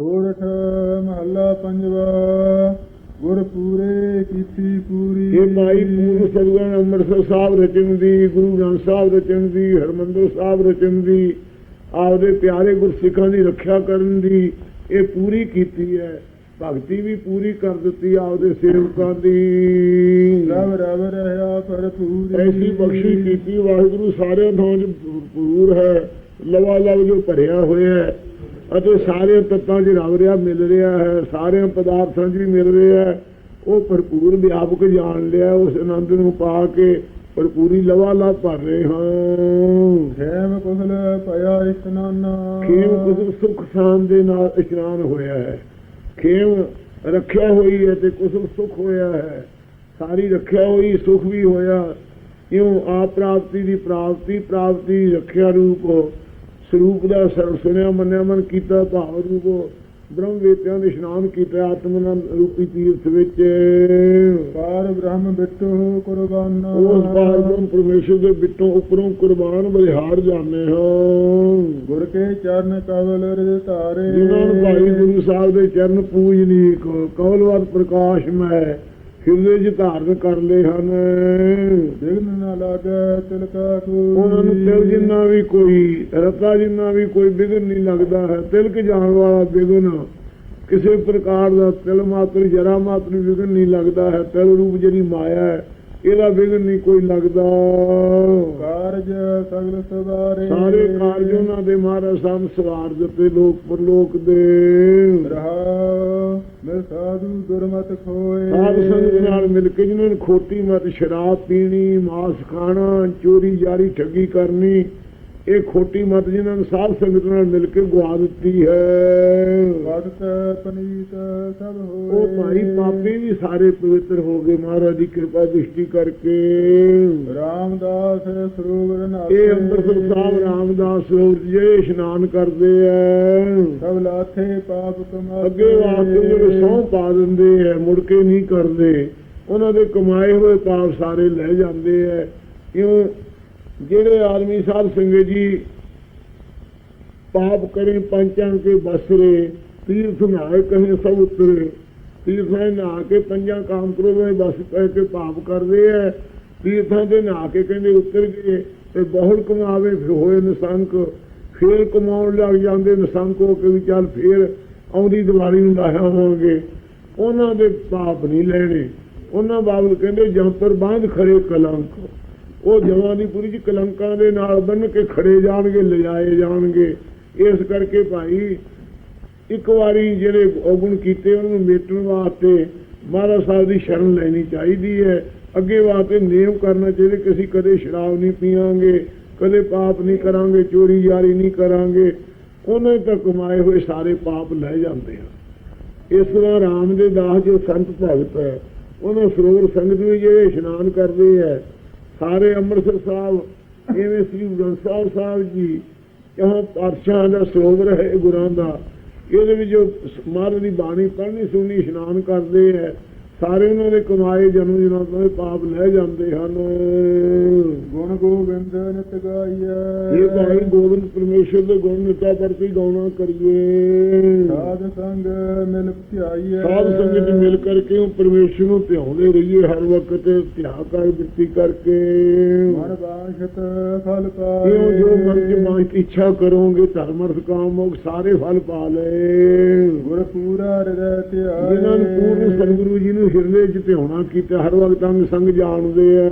ਸੋਰਠ ਮਹੱਲਾ ਪੰਜਵਾ ਗੁਰ ਪੂਰੇ ਕੀਤੀ ਪੂਰੀ। ਇਹ ਮਾਈ ਪੂਰ ਸਤਿਗੁਰਾਂ ਅੰਮ੍ਰਿਤਸਰ ਸਾਹਿਬ ਰਚਨ ਦੀ ਗੁਰੂ ਗ੍ਰੰਥ ਸਾਹਿਬ ਰਚਨ ਦੀ ਹਰਮੰਦਰ ਸਾਹਿਬ ਰਚਨ ਦੀ ਆਪਦੇ ਪਿਆਰੇ ਗੁਰਸਿੱਖਾਂ ਦੀ ਰੱਖਿਆ ਕਰਨ ਦੀ ਇਹ ਪੂਰੀ ਕੀਤੀ ਹੈ। ਭਗਤੀ ਵੀ ਪੂਰੀ ਕਰ ਦਿੱਤੀ ਆਪਦੇ ਸੇਵਕਾਂ ਦੀ। ਰਵ ਰਵ ਰਹਾ ਭਰਪੂਰੀ। ਐਸੀ ਬਖਸ਼ੀ ਕੀਤੀ ਵਾਹਿਗੁਰੂ ਸਾਰਿਆਂ ਥਾਂ 'ਚ ਭਰਪੂਰ ਹੈ। ਲਵਾ ਲਵ ਜੋ ਭਰਿਆ ਹੋਇਆ ਹੈ। ਅਤੇ ਸਾਰੇ ਤੱਤਾਂ 'ਚ ਰਵ ਰਿਹਾ ਮਿਲ ਰਿਹਾ ਹੈ ਸਾਰਿਆਂ ਪਦਾਰਥਾਂ 'ਚ ਵੀ ਮਿਲ ਰਿਹਾ ਹੈ। ਉਹ ਭਰਪੂਰ ਵਿਆਪਕ ਜਾਣ ਲਿਆ ਉਸ ਆਨੰਦ ਨੂੰ ਪਾ ਕੇ ਭਰਪੂਰੀ ਲਵਾ ਲਵ ਭਰ ਰਹੇ ਹਾਂ। ਖੇਮ ਕੁਸਲ ਭਇਆ ਇਸਨਾਨਾ ਖੇਮ ਕੁਸਲ ਸੁਖ ਸ਼ਾਨ ਦੇ ਨਾਲ ਇਸ਼ਨਾਨ ਹੋਇਆ ਹੈ। ਖੇਮ ਰੱਖਿਆ ਹੋਈ ਹੈ ਤੇ ਕੁਸਲ ਸੁਖ ਹੋਇਆ ਹੈ। ਸਾਰੀ ਰੱਖਿਆ ਹੋਈ ਸੁਖ ਵੀ ਹੋਇਆ। ਇਉਂ ਆਪ ਪ੍ਰਾਪਤੀ ਦੀ ਪ੍ਰਾਪਤੀ ਪ੍ਰਾਪਤੀ ਰੱਖਿਆ ਰੂਪ ਸਰੂਪ ਦਾ ਸਰ ਸੁਣਿਆ ਮੰਨਿਆ ਮਨ ਕੀਤਾ ਭਾਵ ਰੂਪ ਬ੍ਰਹਮ ਵੇਤਿਆਂ ਦੇ ਇਸ਼ਨਾਨ ਕੀਤਾ ਆਤਮਨ ਰੂਪੀ ਤੀਰਥ ਵਿੱਚ। ਪਾਰ ਬ੍ਰਹਮ ਬਿੱਟੂ ਕੁਰਬਾਨਾ ਉਸ ਪਾਰ ਬ੍ਰਹਮ ਪਰਮੇਸ਼ਰ ਦੇ ਬਿੱਟੋਂ ਉੱਪਰੋਂ ਕੁਰਬਾਨ ਬਲਿਹਾਰ ਜਾਂਦੇ ਹਾਂ। ਗੁਰ ਕੇ ਚਰਨ ਕਵਲ ਰਿਦ ਧਾਰੇ। ਜਿਨ੍ਹਾਂ ਭਾਈ ਗੁਰੂ ਸਾਹਿਬ ਦੇ ਚਰਨ ਪੂਜਨੀਕ ਕਵਲਵਤ ਪ੍ਰਕਾਸ਼ਮੈ ਹਿਰਦੇ 'ਚ ਧਾਰਨ ਕਰ ਲਏ ਹਨ। ਵਿਗਨ ਨਾ ਲਾਗੇ ਤਿਲਕਾ ਕੋਈ ਉਹਨਾਂ ਨੂੰ ਤਿਲ ਜਿੰਨਾ ਵੀ ਕੋਈ ਰਤਾ ਜਿੰਨਾ ਵੀ ਕੋਈ ਵਿਗਨ ਨਹੀਂ ਲੱਗਦਾ ਹੈ। ਤਿਲਕ ਜਾਣ ਵਾਲਾ ਵਿਗਨ ਕਿਸੇ ਪ੍ਰਕਾਰ ਦਾ ਤਿਲ ਮਾਤਰ ਜਰਾ ਮਾਤਰ ਵਿਗਨ ਨਹੀਂ ਲੱਗਦਾ ਹੈ। ਤਿਲ ਰੂਪ ਜਿਹੜੀ ਮਾਇਆ ਹੈ ਇਹਦਾ ਵਿਗਨ ਨਹੀਂ ਕੋਈ ਲੱਗਦਾ। ਕਾਰਜ ਸਗਲ ਸਵਾਰੇ ਸਾਰੇ ਕਾਰਜ ਉਹਨਾਂ ਦੇ ਮਹਾਰਾਜ ਸਾਹਮ ਸਵਾਰ ਦਿੱਤੇ ਲੋਕ ਪਰਲੋਕ ਦੇ। ਰਹਾ ਮੈਂ ਸਾਧੂ ਦੁਰਮਤ ਖੋਏ। ਸਾਧ ਸੰਗਤ ਨਾਲ ਮਿਲ ਕੇ ਜਿਨ੍ਹਾਂ ਨੇ ਖੋਟੀ ਮਤ, ਸ਼ਰਾਬ ਪੀਣੀ, ਮਾਸ ਖਾਣਾ ਚੋਰੀ ਜਾਰੀ ਠੱਗੀ ਕਰਨੀ ਇਹ ਖੋਟੀ ਮਤ ਜਿਨ੍ਹਾਂ ਨੇ ਸਾਧ ਸੰਗਤ ਨਾਲ ਮਿਲ ਕੇ ਗਵਾ ਦਿੱਤੀ ਹੈ। ਭਗਤ ਪਨੀਤ ਸਭ ਹੋਏ। ਉਹ ਭਾਈ ਪਾਪੀ ਵੀ ਸਾਰੇ ਪਵਿੱਤਰ ਹੋ ਗਏ ਮਹਾਰਾਜ ਦੀ ਕਿਰਪਾ ਦ੍ਰਿਸ਼ਟੀ ਕਰਕੇ। ਰਾਮਦਾਸ ਸਰੂਵਰ ਨਾਥੇ ਇਹ ਅੰਮ੍ਰਿਤਸਰ ਸਾਹਿਬ ਰਾਮਦਾਸ ਸਰੋਵਰ ਜਿਹੜੇ ਇਸ਼ਨਾਨ ਕਰਦੇ ਆ ਸਭ ਲਾਥੇ ਪਾਪ ਕਮਾਤੇ ਅੱਗੇ ਵਾਸਤੇ ਜਿਹੜੇ ਸਹੁੰ ਪਾ ਦਿੰਦੇ ਆ ਮੁੜ ਕੇ ਨਹੀਂ ਕਰਦੇ। ਉਹਨਾਂ ਦੇ ਕਮਾਏ ਹੋਏ ਪਾਪ ਸਾਰੇ ਲੈ ਜਾਂਦੇ ਆ ਕਿਉਂ? ਜਿਹੜੇ ਆਦਮੀ ਸਾਹਿਬ ਸਿੰਘ ਜੀ ਪਾਪ ਕਰੇ, ਪੰਚਾਂ ਕੇ ਬਸਰੇ, ਤੀਰਥ ਨਾਏ ਕਹੇ ਸਭ ਉਤਰੇ, ਤੀਰਥਾਂ ਨਹਾ ਕੇ ਪੰਜਾਂ ਕਾਮ ਕਰੋ ਵਿੱਚ ਬਸ ਕਹਿ ਕੇ ਪਾਪ ਕਰਦੇ ਆ ਤੀਰਥਾਂ ਦੇ ਨਹਾ ਕੇ ਕਹਿੰਦੇ ਉਤਰ ਗਏ ਤੇ ਬਹੁਲ ਕਮਾਵੇ ਫਿਰ ਹੋਏ ਨਿਸੰਕ, ਫੇਰ ਕਮਾਉਣ ਲੱਗ ਜਾਂਦੇ ਨਿਸੰਕ ਹੋ ਕੇ ਵੀ ਚੱਲ ਫੇਰ ਆਉਂਦੀ ਦੀਵਾਲੀ ਨੂੰ ਲਾਇਆ ਹੋਣਗੇ। ਉਹਨਾਂ ਦੇ ਪਾਪ ਨਹੀਂ ਲੈਣੇ। ਉਹਨਾਂ ਬਾਬਤ ਕਹਿੰਦੇ ਜੰਪਰ ਬਾਂਧ ਖੜੇ ਕਲੰਕ। ਉਹ ਜਵਾਂ ਦੀ ਪੂਰੀ ਚ ਕਲੰਕਾਂ ਦੇ ਨਾਲ ਬੰਨ ਕੇ ਖੜੇ ਜਾਣਗੇ, ਲਿਜਾਏ ਜਾਣਗੇ। ਇਸ ਕਰਕੇ ਭਾਈ ਇੱਕ ਵਾਰੀ ਜਿਹੜੇ ਔਗੁਣ ਕੀਤੇ, ਉਹਨਾਂ ਨੂੰ ਮੇਟਣ ਵਾਸਤੇ ਮਹਾਰਾਜ ਸਾਹਿਬ ਦੀ ਸ਼ਰਨ ਲੈਣੀ ਚਾਹੀਦੀ ਹੈ। ਅੱਗੇ ਵਾਸਤੇ ਨੇਮ ਕਰਨਾ ਚਾਹੀਦਾ ਕਿ ਅਸੀਂ ਕਦੇ ਸ਼ਰਾਬ ਨਹੀਂ ਪੀਵਾਂਗੇ, ਕਦੇ ਪਾਪ ਨਹੀਂ ਕਰਾਂਗੇ, ਚੋਰੀ ਜਾਰੀ ਨਹੀਂ ਕਰਾਂਗੇ। ਉਹਨੇ ਤਾਂ ਕਮਾਏ ਹੋਏ ਸਾਰੇ ਪਾਪ ਲੈ ਜਾਂਦੇ ਆ। ਇਸ ਤਰ੍ਹਾਂ ਰਾਮ ਦੇ ਦਾਸ ਜੋ ਸੰਤ ਭਗਤ ਹੈ, ਉਹਨਾਂ ਸਰੋਵਰ ਸੰਗਤ ਵੀ ਜਿਹੜੇ ਇਸ਼ਨਾਨ ਕਰਦੇ ਹੈ ਸਾਰੇ ਅੰਮ੍ਰਿਤਸਰ ਸਾਹਿਬ ਐਵੇਂ ਸ੍ਰੀ ਗੁਰੂ ਗ੍ਰੰਥ ਸਾਹਿਬ ਸਾਹਿਬ ਜੀ, ਇਹ ਪਾਤਸ਼ਾਹ ਦਾ ਸਰੋਵਰ ਹੈ ਇਹ ਗੁਰਾਂ ਦਾ। ਇਹਦੇ ਵਿੱਚ ਜੋ ਮਹਾਰਾਜ ਦੀ ਬਾਣੀ ਪੜ੍ਹਨੀ, ਸੁਣਨੀ, ਇਸ਼ਨਾਨ ਕਰਦੇ ਹੈ। ਸਾਰੇ ਉਹਨਾਂ ਦੇ ਕਮਾਏ ਜਨਮ ਜਨਮ ਦੇ ਪਾਪ ਲੈ ਜਾਂਦੇ ਹਨ। ਗੁਣ ਗੋਬਿੰਦ ਨਿਤ ਗਾਈਐ। ਇਹ ਭਾਈ ਗੋਬਿੰਦ ਪਰਮੇਸ਼ਰ ਦੇ ਗੁਣ ਨਿਤਾ ਪ੍ਰਤੀ ਗਾਉਣਾ ਕਰੀਏ। ਸਾਧ ਸੰਗ ਮਿਲ ਧਿਆਈਐ। ਸਾਧ ਸੰਗਤ ਮਿਲ ਕਰਕੇ ਉਹ ਪਰਮੇਸ਼ਰ ਨੂੰ ਧਿਆਉਂਦੇ ਰਹੀਏ ਹਰ ਵਕਤ ਧਿਆ ਕਰ ਬਿਰਤੀ ਕਰਕੇ। ਮਨ ਬਾਸ਼ਤ ਫਲ ਕਿਉਂ ਜੋ ਮਨ ਪਾਏ। ਚ ਮਾਂ ਦੀ ਇੱਛਾ ਕਰੋਗੇ ਧਰਮ ਅਰਥ ਕਾਮ ਮੋਖ ਸਾਰੇ ਫਲ ਪਾ ਲਏ। ਗੁਰ ਪੂਰਾ ਹਿਰਦੈ ਧਿਆਏ। ਜਿਨ੍ਹਾਂ ਨੂੰ ਪੂਰਨ ਸਤਿਗੁਰੂ ਜੀ ਨੂੰ ਹਿਰਦੇ ਚ ਧਿਆਉਣਾ ਕੀਤਾ ਹਰ ਵਕਤ ਅੰਗ ਸੰਗ ਜਾਣਦੇ ਐ।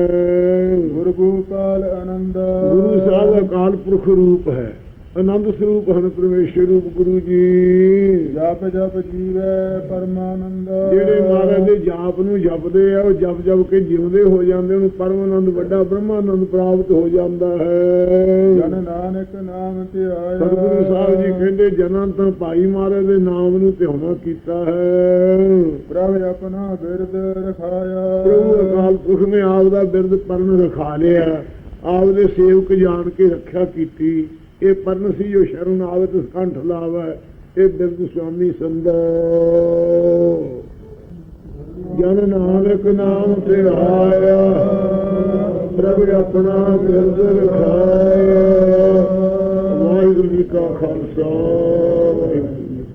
ਗੁਰ ਗੋਪਾਲ ਆਨੰਦ। ਗੁਰੂ ਸਾਹਿਬ ਅਕਾਲ ਪੁਰਖ ਰੂਪ ਹੈ। ਆਨੰਦ ਸਰੂਪ ਹਨ ਪਰਮੇਸ਼ਰ ਰੂਪ ਗੁਰੂ ਜੀ। ਜਪ ਜਪ ਜੀਵੈ ਪਰਮਾਨੰਦ। ਜਿਹੜੇ ਮਹਾਰਾਜ ਦੇ ਜਾਪ ਨੂੰ ਜਪਦੇ ਆ ਉਹ ਜਪ ਜਪ ਕੇ ਜਿਉਂਦੇ ਹੋ ਜਾਂਦੇ ਉਹਨੂੰ ਪਰਮ ਆਨੰਦ ਵੱਡਾ ਬ੍ਰਹਮਾਨੰਦ ਪ੍ਰਾਪਤ ਹੋ ਜਾਂਦਾ ਹੈ। ਜਨ ਨਾਨਕ ਨਾਮ ਧਿਆਇਆ। ਸਤਿਗੁਰੂ ਸਾਹਿਬ ਜੀ ਕਹਿੰਦੇ ਜਨਾਂ ਤਾਂ ਭਾਈ ਮਹਾਰਾਜ ਦੇ ਨਾਮ ਨੂੰ ਧਿਆਉਣਾ ਕੀਤਾ ਹੈ। ਪ੍ਰਭ ਆਪਣਾ ਬਿਰਦ ਰਖਾਇਆ। ਪ੍ਰਭੂ ਅਕਾਲ ਪੁਰਖ ਨੇ ਆਪ ਦਾ ਬਿਰਦ ਪਰਨ ਰਖਾ ਲਿਆ। ਆਪ ਦੇ ਸੇਵਕ ਜਾਣ ਕੇ ਰੱਖਿਆ ਕੀਤੀ। ਇਹ ਪਰਨ ਸੀ ਜੋ ਸ਼ਰਨ ਆਵੇ ਤਿਸ ਕੰਠ ਲਾਵੇ। ਇਹ ਬਿਰਦ ਸੁਆਮੀ ਸੰਦੋ। ਜਨ ਨਾਨਕ ਨਾਮ ਤੇ ਆਇਆ ਪ੍ਰਭ ਆਪਣਾ ਬਿਰਦ ਰਖਾਇਆ। ਵਾਹਿਗੁਰੂ ਜੀ ਕਾ ਖਾਲਸਾ।